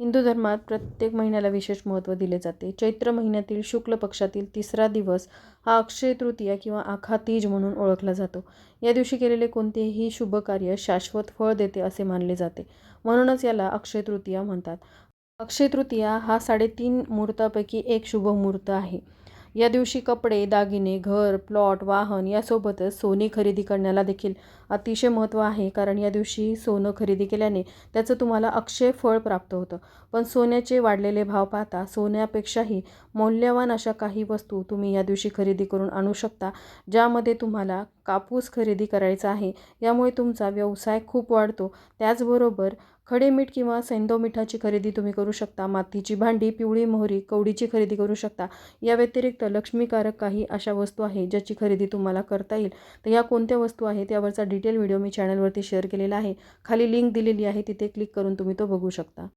हिंदू धर्मात प्रत्येक महिन्याला विशेष महत्त्व दिले जाते. चैत्र महिन्यातील शुक्ल पक्षातील तिसरा दिवस हा अक्षय तृतीया किंवा आखा तीज म्हणून ओळखला जातो. या दिवशी केलेले कोणतेही शुभ कार्य शाश्वत फळ देते असे मानले जाते. म्हणूनच याला अक्षय तृतीया म्हणतात. अक्षय तृतीया हा साडेतीन मुहूर्तापैकी एक शुभ मुहूर्त आहे. या दिवशी कपडे दागिने घर प्लॉट वाहन यासोबतच सोने खरेदी करण्याला देखील अतिशय महत्त्व आहे. कारण या दिवशी सोनं खरेदी केल्याने त्याचं तुम्हाला अक्षय फळ प्राप्त होतं. पण सोन्याचे वाढलेले भाव पाहता सोन्यापेक्षाही मौल्यवान अशा काही वस्तू तुम्ही या दिवशी खरेदी करून आणू शकता ज्यामध्ये तुम्हाला कापूस खरेदी करायचा आहे. यामुळे तुमचा व्यवसाय खूप वाढतो. त्याचबरोबर खडे मीठ किंवा सैंदव मिठाची खरेदी तुम्ही करू शकता मातीची भांडी पिवळी मोहरी कवडीची खरेदी करू शकता. या व्यतिरिक्त लक्ष्मीकारक काही अशा वस्तू आहे ज्याची खरेदी तुम्हाला करता येईल. तर या कोणत्या वस्तू आहेत यावरचा डिटेल व्हिडिओ मी चॅनलवरती शेअर केलेला आहे. खाली लिंक दिलेली आहे तिथे क्लिक करून तुम्ही तो बघू शकता.